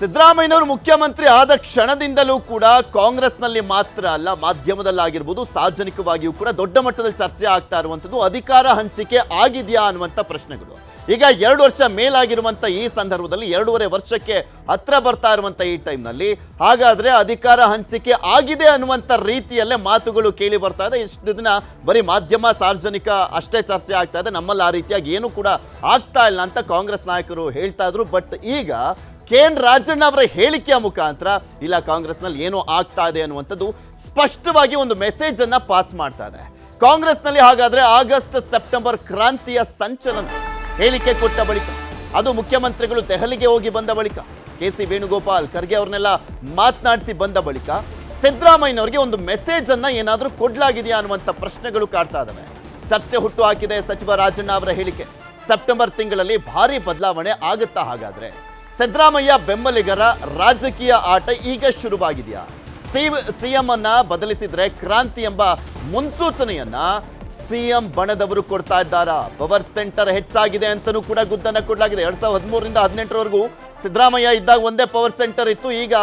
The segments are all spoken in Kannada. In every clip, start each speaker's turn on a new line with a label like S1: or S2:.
S1: ಸಿದ್ದರಾಮಯ್ಯನವರು ಮುಖ್ಯಮಂತ್ರಿ ಆದ ಕ್ಷಣದಿಂದಲೂ ಕೂಡ ಕಾಂಗ್ರೆಸ್ನಲ್ಲಿ ಮಾತ್ರ ಅಲ್ಲ, ಮಾಧ್ಯಮದಲ್ಲಾಗಿರ್ಬೋದು, ಸಾರ್ವಜನಿಕವಾಗಿಯೂ ಕೂಡ ದೊಡ್ಡ ಮಟ್ಟದಲ್ಲಿ ಚರ್ಚೆ ಆಗ್ತಾ ಇರುವಂಥದ್ದು, ಅಧಿಕಾರ ಹಂಚಿಕೆ ಆಗಿದೆಯಾ ಅನ್ನುವಂಥ ಪ್ರಶ್ನೆಗಳು. ಈಗ ಎರಡು ವರ್ಷ ಮೇಲಾಗಿರುವಂಥ ಈ ಸಂದರ್ಭದಲ್ಲಿ ಎರಡೂವರೆ ವರ್ಷಕ್ಕೆ ಹತ್ರ ಬರ್ತಾ ಇರುವಂಥ ಈ ಟೈಮ್ನಲ್ಲಿ, ಹಾಗಾದರೆ ಅಧಿಕಾರ ಹಂಚಿಕೆ ಆಗಿದೆ ಅನ್ನುವಂಥ ರೀತಿಯಲ್ಲೇ ಮಾತುಗಳು ಕೇಳಿ ಬರ್ತಾ ಇದೆ. ಇಷ್ಟು ದಿನ ಬರೀ ಮಾಧ್ಯಮ, ಸಾರ್ವಜನಿಕ ಅಷ್ಟೇ ಚರ್ಚೆ ಆಗ್ತಾ ಇದೆ. ನಮ್ಮಲ್ಲಿ ಆ ರೀತಿಯಾಗಿ ಏನೂ ಕೂಡ ಆಗ್ತಾ ಇಲ್ಲ ಅಂತ ಕಾಂಗ್ರೆಸ್ ನಾಯಕರು ಹೇಳ್ತಾ ಇದ್ರು. ಬಟ್ ಈಗ ಕೆ ಎನ್ ರಾಜಣ್ಣ ಅವರ ಹೇಳಿಕೆಯ ಮುಖಾಂತರ ಇಲ್ಲ, ಕಾಂಗ್ರೆಸ್ನಲ್ಲಿ ಏನೋ ಆಗ್ತಾ ಇದೆ ಅನ್ನುವಂಥದ್ದು ಸ್ಪಷ್ಟವಾಗಿ ಒಂದು ಮೆಸೇಜ್ ಅನ್ನ ಪಾಸ್ ಮಾಡ್ತಾ ಇದೆ. ಕಾಂಗ್ರೆಸ್ನಲ್ಲಿ ಹಾಗಾದ್ರೆ ಆಗಸ್ಟ್, ಸೆಪ್ಟೆಂಬರ್ ಕ್ರಾಂತಿಯ ಸಂಚಲನ ಹೇಳಿಕೆ ಕೊಟ್ಟ ಬಳಿಕ, ಅದು ಮುಖ್ಯಮಂತ್ರಿಗಳು ದೆಹಲಿಗೆ ಹೋಗಿ ಬಂದ ಬಳಿಕ, ಕೆ ಸಿ ವೇಣುಗೋಪಾಲ್ ಖರ್ಗೆ ಅವ್ರನ್ನೆಲ್ಲ ಮಾತನಾಡಿಸಿ ಬಂದ ಬಳಿಕ ಸಿದ್ದರಾಮಯ್ಯನವರಿಗೆ ಒಂದು ಮೆಸೇಜ್ ಅನ್ನ ಏನಾದರೂ ಕೊಡ್ಲಾಗಿದೆಯಾ ಅನ್ನುವಂಥ ಪ್ರಶ್ನೆಗಳು ಕಾಡ್ತಾ ಇದಾವೆ. ಚರ್ಚೆ ಹುಟ್ಟು ಹಾಕಿದೆ ಸಚಿವ ರಾಜಣ್ಣ ಅವರ ಹೇಳಿಕೆ. ಸೆಪ್ಟೆಂಬರ್ ತಿಂಗಳಲ್ಲಿ ಭಾರಿ ಬದಲಾವಣೆ ಆಗುತ್ತಾ ಹಾಗಾದ್ರೆ? ಸಿದ್ದರಾಮಯ್ಯ ಬೆಂಬಲಿಗರ ರಾಜಕೀಯ ಆಟ ಈಗ ಶುರುವಾಗಿದೆಯಾ? ಸಿಎಂ ಅನ್ನ ಬದಲಿಸಿದ್ರೆ ಕ್ರಾಂತಿ ಎಂಬ ಮುನ್ಸೂಚನೆಯನ್ನ ಸಿಎಂ ಬಣದವರು ಕೊಡ್ತಾ ಇದ್ದಾರಾ? ಪವರ್ ಸೆಂಟರ್ ಹೆಚ್ಚಾಗಿದೆ ಅಂತಲೂ ಕೂಡ ಗುದ್ದನ್ನ ಕೊಡಲಾಗಿದೆ. ಎರಡ್ ಸಾವಿರದ ಹದಿಮೂರರಿಂದ ಹದಿನೆಂಟರವರೆಗೂ ಸಿದ್ದರಾಮಯ್ಯ ಇದ್ದಾಗ ಒಂದೇ ಪವರ್ ಸೆಂಟರ್ ಇತ್ತು. ಈಗ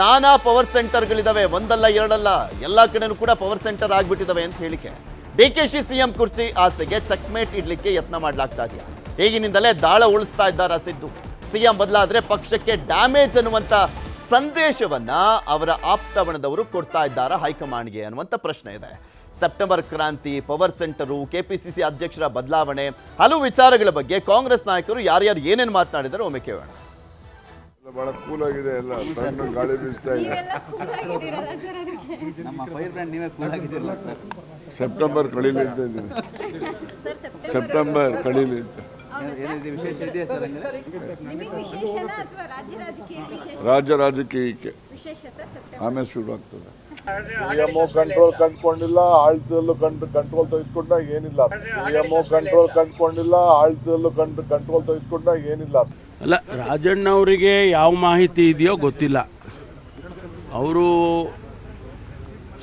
S1: ನಾನಾ ಪವರ್ ಸೆಂಟರ್ಗಳಿದಾವೆ. ಒಂದಲ್ಲ, ಎರಡಲ್ಲ, ಎಲ್ಲ ಕಡೆನೂ ಕೂಡ ಪವರ್ ಸೆಂಟರ್ ಆಗ್ಬಿಟ್ಟಿದಾವೆ ಅಂತ ಹೇಳಿಕೆ. ಡಿ ಕೆ ಶಿ ಸಿಎಂ ಕುರ್ಚಿ ಆಸೆಗೆ ಚೆಕ್ಮೇಟ್ ಇಡ್ಲಿಕ್ಕೆ ಯತ್ನ ಮಾಡಲಾಗ್ತಾ ಇದೆಯಾ? ಈಗಿನಿಂದಲೇ ದಾಳ ಉಳಿಸ್ತಾ ಇದ್ದಾರಾ ಸಿದ್ದು? ಸಿಎಂ ಬದಲಾದ್ರೆ ಪಕ್ಷಕ್ಕೆ ಡ್ಯಾಮೇಜ್ ಅನ್ನುವಂತ ಸಂದೇಶವನ್ನ ಅವರ ಆಪ್ತವಣದವರು ಕೊಡ್ತಾ ಇದ್ದಾರಾ ಹೈಕಮಾಂಡ್ಗೆ ಅನ್ನುವಂತ ಪ್ರಶ್ನೆ ಇದೆ. ಸೆಪ್ಟೆಂಬರ್ ಕ್ರಾಂತಿ ಪವರ್ ಸೆಂಟರು ಕೆಪಿಸಿಸಿ ಅಧ್ಯಕ್ಷರ ಬದಲಾವಣೆ ಹಲವು ವಿಚಾರಗಳ ಬಗ್ಗೆ ಕಾಂಗ್ರೆಸ್ ನಾಯಕರು ಯಾರ್ಯಾರು ಏನೇನು ಮಾತನಾಡಿದ್ದಾರೆ ಒಮ್ಮೆ ಕೇಳೋಣ.
S2: ಬಹಳ ಕೂಲ್ ಆಗಿದೆ ಎಲ್ಲ ತಣ್ಣು ಗಾಳಿ ಬೀಸ್ತಾ ಇದೆ. ಸೆಪ್ಟೆಂಬರ್ ಕಳೀಲಿ ಅಂತ ಇದ್ದೀನಿ
S3: ಸರ್ ಸೆಪ್ಟೆಂಬರ್
S2: ಸೆಪ್ಟೆಂಬರ್ ಕಳೀಲಿ ಅಂತ.
S4: ಏನಿದೆ ವಿಶೇಷ ಇದೆಯಾ ಸರ್
S3: ನಿಮಗೆ ವಿಶೇಷನ ಅಥವಾ ರಾಜ್ಯ ರಾಜಕೀಯ ವಿಶೇಷ?
S2: ರಾಜ್ಯ ರಾಜಕೀಯಕ್ಕೆ ಆಮೇಲೆ ಶುರು ಆಗ್ತದೆ ಸಿಎಂಒ ಕಂಟ್ರೋಲ್ ಕಂಡ್ಕೊಂಡಿಲ್ಲ ಆಳ್ತದಲ್ಲೂ ಕಂಡು ಕಂಟ್ರೋಲ್ ತೆಗೆದುಕೊಂಡಾಗ ಏನಿಲ್ಲ. ಸಿಎಂಒ ಕಂಟ್ರೋಲ್ ಕಂಡ್ಕೊಂಡಿಲ್ಲ ಆಳ್ತದಲ್ಲೂ ಕಂಡು ಕಂಟ್ರೋಲ್ ತೆಗೆದುಕೊಂಡಾಗ ಏನಿಲ್ಲ.
S5: ಅಲ್ಲ ರಾಜಣ್ಣ ಅವರಿಗೆ ಯಾವ ಮಾಹಿತಿ ಇದೆಯೋ ಗೊತ್ತಿಲ್ಲ. ಅವರು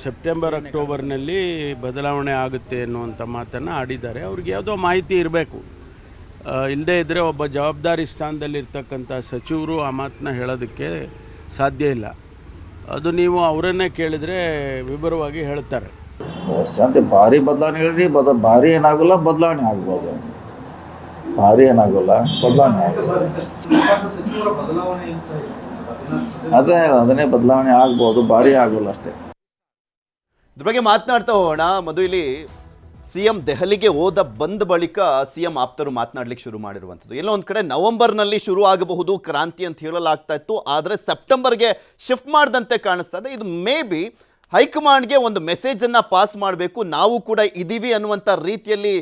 S5: ಸೆಪ್ಟೆಂಬರ್ ಅಕ್ಟೋಬರ್ನಲ್ಲಿ ಬದಲಾವಣೆ ಆಗುತ್ತೆ ಅನ್ನುವಂಥ ಮಾತನ್ನು ಆಡಿದ್ದಾರೆ. ಅವ್ರಿಗೆ ಯಾವುದೋ ಮಾಹಿತಿ ಇರಬೇಕು. ಇಲ್ಲದೇ ಇದ್ದರೆ ಒಬ್ಬ ಜವಾಬ್ದಾರಿ ಸ್ಥಾನದಲ್ಲಿರ್ತಕ್ಕಂಥ ಸಚಿವರು ಆ ಮಾತನ್ನ ಹೇಳೋದಕ್ಕೆ ಸಾಧ್ಯ ಇಲ್ಲ. ಅದು ನೀವು ಅವರನ್ನೇ ಕೇಳಿದರೆ ವಿವರವಾಗಿ ಹೇಳ್ತಾರೆ.
S6: ವರ್ಷಾಂತಿ ಭಾರಿ ಬದಲಾವಣೆ ಹೇಳ್ರಿ ಬದ ಭಾರಿ ಏನಾಗಲ್ಲ ಬದಲಾವಣೆ ಆಗ್ಬೋದು. ಭಾರಿ ಏನಾಗಲ್ಲ ಬದಲಾವಣೆ ಆಗ್ಬೋದು. ಅದೇ ಅದನ್ನೇ ಬದಲಾವಣೆ ಆಗ್ಬೋದು ಭಾರಿ ಆಗೋಲ್ಲ ಅಷ್ಟೇ.
S1: ಇದ್ರ ಬಗ್ಗೆ ಮಾತನಾಡ್ತಾ ಹೋಗೋಣ. ಮಧು ಇಲ್ಲಿ ಸಿಎಂ ದೆಹಲಿಗೆ ಹೋದ ಬಂದ ಬಳಿಕ ಸಿಎಂ ಆಪ್ತರು ಮಾತನಾಡ್ಲಿಕ್ಕೆ ಶುರು ಮಾಡಿರುವಂಥದ್ದು. ಎಲ್ಲೋ ಒಂದು ಕಡೆ ನವೆಂಬರ್ನಲ್ಲಿ ಶುರು ಆಗಬಹುದು ಕ್ರಾಂತಿ ಅಂತ ಹೇಳಲಾಗ್ತಾ ಇತ್ತು. ಆದರೆ ಸೆಪ್ಟೆಂಬರ್ಗೆ ಶಿಫ್ಟ್ ಮಾಡಿದಂತೆ ಕಾಣಿಸ್ತಾ ಇದೆ. ಇದು ಮೇ ಬಿ ಹೈಕಮಾಂಡ್ಗೆ ಒಂದು ಮೆಸೇಜನ್ನು ಪಾಸ್ ಮಾಡಬೇಕು. ನಾವು ಕೂಡ ಇದ್ದೀವಿ ಅನ್ನುವಂಥ ರೀತಿಯಲ್ಲಿ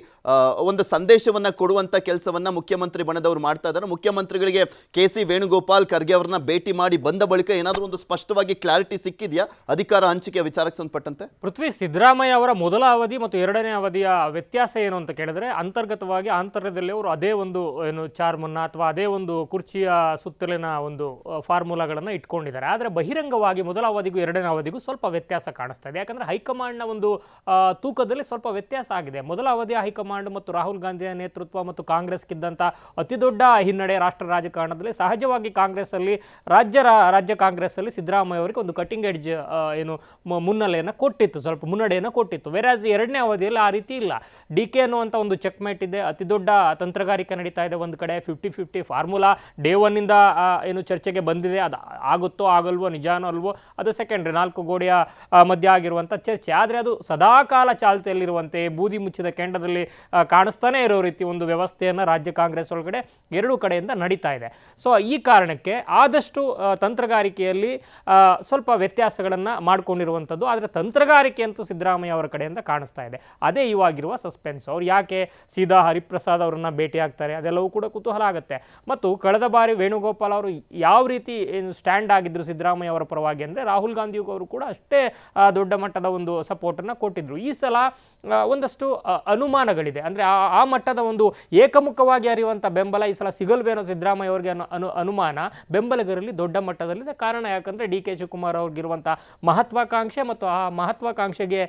S1: ಒಂದು ಸಂದೇಶವನ್ನು ಕೊಡುವಂಥ ಕೆಲಸವನ್ನು ಮುಖ್ಯಮಂತ್ರಿ ಬಣದವರು ಮಾಡ್ತಾ ಇದ್ದಾರೆ. ಮುಖ್ಯಮಂತ್ರಿಗಳಿಗೆ ಕೆ ಸಿ ವೇಣುಗೋಪಾಲ್ ಖರ್ಗೆ ಅವರನ್ನ ಭೇಟಿ ಮಾಡಿ ಬಂದ ಬಳಿಕ ಏನಾದರೂ ಒಂದು ಸ್ಪಷ್ಟವಾಗಿ ಕ್ಲಾರಿಟಿ ಸಿಕ್ಕಿದೆಯಾ? ಅಧಿಕಾರ ಹಂಚಿಕೆ ವಿಚಾರಕ್ಕೆ ಸಂಬಂಧಪಟ್ಟಂತೆ.
S7: ಪೃಥ್ವಿ, ಸಿದ್ದರಾಮಯ್ಯ ಅವರ ಮೊದಲ ಅವಧಿ ಮತ್ತು ಎರಡನೇ ಅವಧಿಯ ವ್ಯತ್ಯಾಸ ಏನು ಅಂತ ಕೇಳಿದ್ರೆ, ಅಂತರ್ಗತವಾಗಿ ಆಂತರ್ಯದಲ್ಲಿ ಅವರು ಅದೇ ಒಂದು, ಏನು, ಚಾರ್ಮನ್ನ ಅಥವಾ ಅದೇ ಒಂದು ಕುರ್ಚಿಯ ಸುತ್ತಲಿನ ಒಂದು ಫಾರ್ಮುಲಾಗಳನ್ನು ಇಟ್ಕೊಂಡಿದ್ದಾರೆ. ಆದರೆ ಬಹಿರಂಗವಾಗಿ ಮೊದಲ ಅವಧಿಗೂ ಎರಡನೇ ಅವಧಿಗೂ ಸ್ವಲ್ಪ ವ್ಯತ್ಯಾಸ ಕಾಣಿಸ್ತಾ ಇದೆ. ಯಾಕಂದರೆ ಹೈಕಮಾಂಡ್ನ ಒಂದು ತೂಕದಲ್ಲಿ ಸ್ವಲ್ಪ ವ್ಯತ್ಯಾಸ ಆಗಿದೆ. ಮೊದಲ ಅವಧಿಯ ಹೈಕಮಾಂಡ್ ಮತ್ತು ರಾಹುಲ್ ಗಾಂಧಿಯ ನೇತೃತ್ವ ಮತ್ತು ಕಾಂಗ್ರೆಸ್ಗಿದ್ದಂಥ ಅತಿ ದೊಡ್ಡ ಹಿನ್ನಡೆ ರಾಷ್ಟ್ರ ರಾಜಕಾರಣದಲ್ಲಿ ಸಹಜವಾಗಿ ಕಾಂಗ್ರೆಸ್ಸಲ್ಲಿ ರಾಜ್ಯ ರಾಜ್ಯ ಕಾಂಗ್ರೆಸ್ಸಲ್ಲಿ ಸಿದ್ದರಾಮಯ್ಯ ಅವರಿಗೆ ಒಂದು ಕಟಿಂಗ್ ಎಡ್ಜ್ ಏನು ಮುನ್ನೆಲೆಯನ್ನು ಕೊಟ್ಟಿತ್ತು, ಸ್ವಲ್ಪ ಮುನ್ನಡೆಯನ್ನು ಕೊಟ್ಟಿತ್ತು. ವೆರಾಜ್ ಎರಡನೇ ಅವಧಿಯಲ್ಲಿ ಆ ರೀತಿ ಇಲ್ಲ. ಡಿ ಕೆ ಅನ್ನುವಂಥ ಒಂದು ಚೆಕ್ಮೇಟ್ ಇದೆ ಅತಿ ದೊಡ್ಡ ತಂತ್ರಗಾರಿಕೆ ನಡೀತಾ ಇದೆ ಒಂದು ಕಡೆ ಫಿಫ್ಟಿ ಫಿಫ್ಟಿ ಫಾರ್ಮುಲಾ ಡೇ ಒನ್ನಿಂದ ಏನು ಚರ್ಚೆಗೆ ಬಂದಿದೆ, ಅದು ಆಗುತ್ತೋ ಆಗಲ್ವೋ, ನಿಜಾನೋ ಅಲ್ವೋ, ಅದು ಸೆಕೆಂಡ್ರಿ ನಾಲ್ಕು ಗೋಡೆಯ ಮಧ್ಯ ಆಗಿರುವಂಥ ಚರ್ಚೆ. ಆದರೆ ಅದು ಸದಾಕಾಲ ಚಾಲ್ತಿಯಲ್ಲಿರುವಂತೆ, ಬೂದಿ ಮುಚ್ಚಿದ ಕೆಂಡದಲ್ಲಿ ಕಾಣಿಸ್ತಾನೆ ಇರೋ ರೀತಿ ಒಂದು ವ್ಯವಸ್ಥೆಯನ್ನು ರಾಜ್ಯ ಕಾಂಗ್ರೆಸ್ ಒಳಗಡೆ ಎರಡೂ ಕಡೆಯಿಂದ ನಡೀತಾ ಇದೆ. ಸೊ ಈ ಕಾರಣಕ್ಕೆ ಆದಷ್ಟು ತಂತ್ರಗಾರಿಕೆಯಲ್ಲಿ ಸ್ವಲ್ಪ ವ್ಯತ್ಯಾಸಗಳನ್ನು ಮಾಡಿಕೊಂಡಿರುವಂಥದ್ದು ಆದರೆ ತಂತ್ರಗಾರಿಕೆ ಅಂತೂ ಸಿದ್ದರಾಮಯ್ಯ ಅವರ ಕಡೆಯಿಂದ ಕಾಣಿಸ್ತಾ ಇದೆ. ಅದೇ ಇವಾಗಿರುವ ಸಸ್ಪೆನ್ಸ್. ಅವ್ರು ಯಾಕೆ ಸೀದಾ ಹರಿಪ್ರಸಾದ್ ಅವರನ್ನು ಭೇಟಿ ಆಗ್ತಾರೆ? ಅದೆಲ್ಲವೂ ಕೂಡ ಕುತೂಹಲ ಆಗುತ್ತೆ. ಮತ್ತು ಕಳೆದ ಬಾರಿ ವೇಣುಗೋಪಾಲ್ ಅವರು ಯಾವ ರೀತಿ ಸ್ಟ್ಯಾಂಡ್ ಆಗಿದ್ದರು ಸಿದ್ದರಾಮಯ್ಯ ಅವರ ಪರವಾಗಿ ಅಂದರೆ ರಾಹುಲ್ ಗಾಂಧಿ ಅವರು ಕೂಡ ಅಷ್ಟೇ ದೊಡ್ಡ ಮಟ್ಟದ ಒಂದು ಸಪೋರ್ಟನ್ನು ಕೊಟ್ಟಿದ್ದರು ಈ ಸಲ ಒಂದಷ್ಟು ಆ, ಅನುಮಾನಗಳಿದೆ ಅಂದರೆ ಆ ಆ ಮಟ್ಟದ ಒಂದು ಏಕಮುಖವಾಗಿ ಹರಿಯುವಂಥ ಬೆಂಬಲ ಈ ಸಲ ಸಿಗಲ್ವೇನೋ ಸಿದ್ದರಾಮಯ್ಯ ಅವರಿಗೆ ಅನು ಅನುಮಾನ. ಬೆಂಬಲಿಗರಲ್ಲಿ ದೊಡ್ಡ ಮಟ್ಟದಲ್ಲಿದೆ. ಕಾರಣ ಯಾಕಂದರೆ ಡಿ ಕೆ ಶಿವಕುಮಾರ್ ಅವ್ರಿಗಿರುವಂಥ ಮಹತ್ವಾಕಾಂಕ್ಷೆ ಮತ್ತು ಆ ಮಹತ್ವಾಕಾಂಕ್ಷೆಗೆ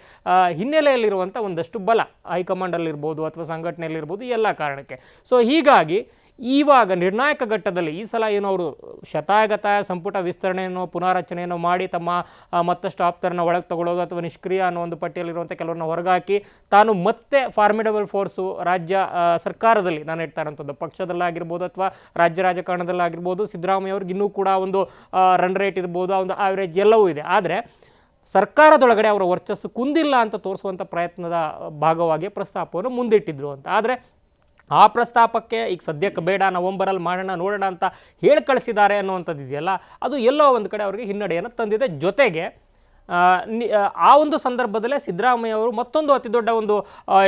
S7: ಹಿನ್ನೆಲೆಯಲ್ಲಿರುವಂಥ ಒಂದಷ್ಟು ಬಲ ಹೈಕಮಾಂಡಲ್ಲಿರ್ಬೋದು ಅಥವಾ ಸಂಘಟನೆಯಲ್ಲಿರ್ಬೋದು ಎಲ್ಲ ಕಾರಣಕ್ಕೆ. ಸೊ ಹೀಗಾಗಿ ಇವಾಗ ನಿರ್ಣಾಯಕ ಘಟ್ಟದಲ್ಲಿ ಈ ಸಲ ಏನು ಅವರು ಶತಾಯಗತಾಯ ಸಂಪುಟ ವಿಸ್ತರಣೆಯನ್ನು, ಪುನಾರಚನೆಯನ್ನು ಮಾಡಿ ತಮ್ಮ ಮತ್ತಷ್ಟು ಆಪ್ತರನ್ನ ಒಳಗೆ ತಗೊಳ್ಳೋದು ಅಥವಾ ನಿಷ್ಕ್ರಿಯ ಅನ್ನೋ ಒಂದು ಪಟ್ಟಿಯಲ್ಲಿರುವಂಥ ಕೆಲವರನ್ನ ಹೊರಗಾಕಿ ತಾನು ಮತ್ತೆ ಫಾರ್ಮಿಡಬಲ್ ಫೋರ್ಸು ರಾಜ್ಯ ಸರ್ಕಾರದಲ್ಲಿ ನಾನು ಹೇಳ್ತಾ ಪಕ್ಷದಲ್ಲಾಗಿರ್ಬೋದು ಅಥವಾ ರಾಜ್ಯ ರಾಜಕಾರಣದಲ್ಲಾಗಿರ್ಬೋದು, ಸಿದ್ದರಾಮಯ್ಯ ಅವ್ರಿಗೆ ಇನ್ನೂ ಕೂಡ ಒಂದು ರನ್ ರೇಟ್ ಇರ್ಬೋದು ಒಂದು ಆವರೇಜ್ ಎಲ್ಲವೂ ಇದೆ. ಆದರೆ ಸರ್ಕಾರದೊಳಗಡೆ ಅವರ ವರ್ಚಸ್ಸು ಕುಂದಿಲ್ಲ ಅಂತ ತೋರಿಸುವಂಥ ಪ್ರಯತ್ನದ ಭಾಗವಾಗಿ ಪ್ರಸ್ತಾಪವನ್ನು ಮುಂದಿಟ್ಟಿದ್ರು ಅಂತ. ಆದರೆ ಆ ಪ್ರಸ್ತಾಪಕ್ಕೆ ಈಗ ಸದ್ಯಕ್ಕೆ ಬೇಡ, ನವಂಬರಲ್ಲಿ ಮಾಡೋಣ, ನೋಡೋಣ ಅಂತ ಹೇಳಿ ಕಳಿಸಿದ್ದಾರೆ ಅನ್ನುವಂಥದ್ದು ಇದೆಯಲ್ಲ ಅದು ಎಲ್ಲೋ ಒಂದು ಕಡೆ ಅವರಿಗೆ ಹಿನ್ನಡೆಯನ್ನು ತಂದಿದೆ. ಜೊತೆಗೆ ಆ, ಒಂದು ಸಂದರ್ಭದಲ್ಲೇ ಸಿದ್ದರಾಮಯ್ಯ ಅವರು ಮತ್ತೊಂದು ಅತಿ ದೊಡ್ಡ ಒಂದು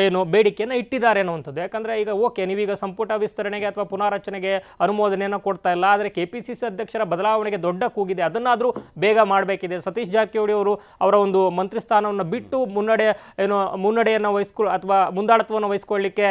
S7: ಏನು ಬೇಡಿಕೆಯನ್ನು ಇಟ್ಟಿದ್ದಾರೆ ಅನ್ನುವಂಥದ್ದು. ಯಾಕಂದರೆ ಈಗ ಓಕೆ ನೀವೀಗ ಸಂಪುಟ ವಿಸ್ತರಣೆಗೆ ಅಥವಾ ಪುನಾರಚನೆಗೆ ಅನುಮೋದನೆಯನ್ನು ಕೊಡ್ತಾ ಇಲ್ಲ ಆದರೆ ಕೆ ಪಿ ಸಿ ಸಿ ಅಧ್ಯಕ್ಷರ ಬದಲಾವಣೆಗೆ ದೊಡ್ಡ ಕೂಗಿದೆ. ಅದನ್ನಾದರೂ ಬೇಗ ಮಾಡಬೇಕಿದೆ. ಸತೀಶ್ ಜಾರಕಿಹೊಳಿ ಅವರು ಅವರ ಒಂದು ಮಂತ್ರಿ ಸ್ಥಾನವನ್ನು ಬಿಟ್ಟು ಮುನ್ನಡೆ ಏನು ಮುನ್ನಡೆಯನ್ನು ವಹಿಸ್ಕೊ ಅಥವಾ ಮುಂದಾಳತ್ವವನ್ನು ವಹಿಸ್ಕೊಳ್ಳಿಕ್ಕೆ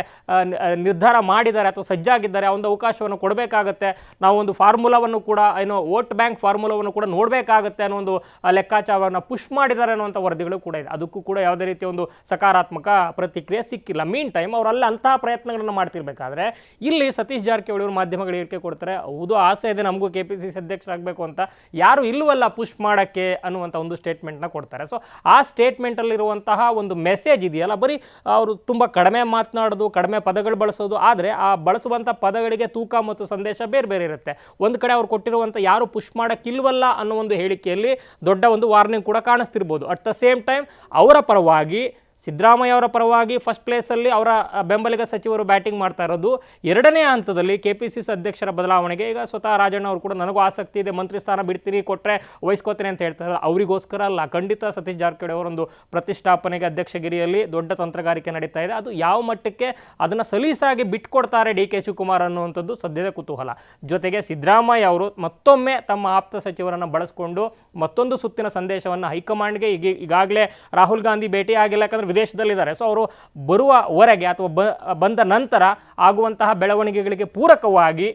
S7: ನಿರ್ಧಾರ ಮಾಡಿದ್ದಾರೆ ಅಥವಾ ಸಜ್ಜಾಗಿದ್ದಾರೆ ಆ ಒಂದು ಅವಕಾಶವನ್ನು ಕೊಡಬೇಕಾಗತ್ತೆ. ನಾವು ಒಂದು ಫಾರ್ಮುಲಾವನ್ನು ಕೂಡ ಏನು ವೋಟ್ ಬ್ಯಾಂಕ್ ಫಾರ್ಮುಲಾವನ್ನು ಕೂಡ ನೋಡಬೇಕಾಗತ್ತೆ ಅನ್ನೋ ಒಂದು ಲೆಕ್ಕಾಚಾರವನ್ನು ಪುಷ್ ಮಾಡಿದ್ದಾರೆ ಅನ್ನುವಂಥ ವರದಿಗಳು ಕೂಡ ಇದೆ. ಅದಕ್ಕೂ ಕೂಡ ಯಾವುದೇ ರೀತಿಯ ಒಂದು ಸಕಾರಾತ್ಮಕ ಪ್ರತಿಕ್ರಿಯೆ ಸಿಕ್ಕಿಲ್ಲ. ಮೀನ್ ಟೈಮ್ ಅವರಲ್ಲಿ ಅಂತಹ ಪ್ರಯತ್ನಗಳನ್ನು ಮಾಡ್ತಿರ್ಬೇಕಾದ್ರೆ ಇಲ್ಲಿ ಸತೀಶ್ ಜಾರಕಿಹೊಳಿ ಅವರು ಮಾಧ್ಯಮಗಳು ಹೇಳಿಕೆ ಕೊಡ್ತಾರೆ, ಹೌದು, ಆಸೆ ಇದೆ, ನಮಗೂ ಕೆ ಪಿ ಸಿ ಸಿ ಅಧ್ಯಕ್ಷರಾಗಬೇಕು ಅಂತ. ಯಾರು ಇಲ್ಲವಲ್ಲ ಪುಷ್ ಮಾಡೋಕ್ಕೆ ಅನ್ನುವಂಥ ಒಂದು ಸ್ಟೇಟ್ಮೆಂಟ್ನ ಕೊಡ್ತಾರೆ. ಸೊ ಆ ಸ್ಟೇಟ್ಮೆಂಟಲ್ಲಿರುವಂತಹ ಒಂದು ಮೆಸೇಜ್ ಇದೆಯಲ್ಲ, ಬರೀ ಅವರು ತುಂಬ ಕಡಿಮೆ ಮಾತನಾಡೋದು, ಕಡಿಮೆ ಪದಗಳು ಬಳಸೋದು, ಆದರೆ ಆ ಬಳಸುವಂಥ ಪದಗಳಿಗೆ ತೂಕ ಮತ್ತು ಸಂದೇಶ ಬೇರೆ ಬೇರೆ ಇರುತ್ತೆ. ಒಂದು ಕಡೆ ಅವ್ರು ಕೊಟ್ಟಿರುವಂಥ ಯಾರು ಪುಷ್ ಮಾಡೋಕ್ಕಿಲ್ವಲ್ಲ ಅನ್ನೋ ಒಂದು ಹೇಳಿಕೆಯಲ್ಲಿ ದೊಡ್ಡ ಒಂದು ವಾರ್ನಿಂಗ್ ಕೂಡ ಕಾಣಿಸ್ತಿರ್ಬೋದು. ಅಟ್ ದ ಸೇಮ್ ಟೈಮ್ ಅವರ ಪರವಾಗಿ ಸಿದ್ದರಾಮಯ್ಯ ಅವರ ಪರವಾಗಿ ಫಸ್ಟ್ ಪ್ಲೇಸಲ್ಲಿ ಅವರ ಬೆಂಬಲಿಗ ಸಚಿವರು ಬ್ಯಾಟಿಂಗ್ ಮಾಡ್ತಾ ಇರೋದು. ಎರಡನೇ ಹಂತದಲ್ಲಿ ಕೆ ಪಿ ಸಿ ಅಧ್ಯಕ್ಷರ ಬದಲಾವಣೆಗೆ ಈಗ ಸ್ವತಃ ರಾಜಣ್ಣ ಅವರು ಕೂಡ ನನಗೂ ಆಸಕ್ತಿ ಇದೆ, ಮಂತ್ರಿ ಸ್ಥಾನ ಬಿಡ್ತೀನಿ ಕೊಟ್ಟರೆ ವಹಿಸ್ಕೋತೀನಿ ಅಂತ ಹೇಳ್ತಾರೆ ಅವರಿಗೋಸ್ಕರ ಅಲ್ಲ, ಖಂಡಿತ ಸತೀಶ್ ಜಾರಕಿಹೊಳಿ ಅವರೊಂದು ಪ್ರತಿಷ್ಠಾಪನೆಗೆ ಅಧ್ಯಕ್ಷಗಿರಿಯಲ್ಲಿ ದೊಡ್ಡ ತಂತ್ರಗಾರಿಕೆ ನಡೀತಾ ಇದೆ. ಅದು ಯಾವ ಮಟ್ಟಕ್ಕೆ ಅದನ್ನು ಸಲೀಸಾಗಿ ಬಿಟ್ಕೊಡ್ತಾರೆ ಡಿ ಕೆ ಶಿವಕುಮಾರ್ ಅನ್ನುವಂಥದ್ದು ಸದ್ಯದ ಕುತೂಹಲ. ಜೊತೆಗೆ ಸಿದ್ದರಾಮಯ್ಯ ಅವರು ಮತ್ತೊಮ್ಮೆ ತಮ್ಮ ಆಪ್ತ ಸಚಿವರನ್ನು ಬಳಸಿಕೊಂಡು ಮತ್ತೊಂದು ಸುತ್ತಿನ ಸಂದೇಶವನ್ನು ಹೈಕಮಾಂಡ್ಗೆ, ಈಗ, ಈಗಾಗಲೇ ರಾಹುಲ್ ಗಾಂಧಿ ಭೇಟಿ ಆಗಿಲ್ಲ ಯಾಕಂದರೆ ವಿದೇಶದಲ್ಲಿದ್ದಾರೆ. ಸೊ ಅವರು ಬರುವವರೆಗೆ ಅಥವಾ ಬಂದ ನಂತರ ಆಗುವಂತಹ ಬೆಳವಣಿಗೆಗಳಿಗೆ ಪೂರಕವಾಗಿ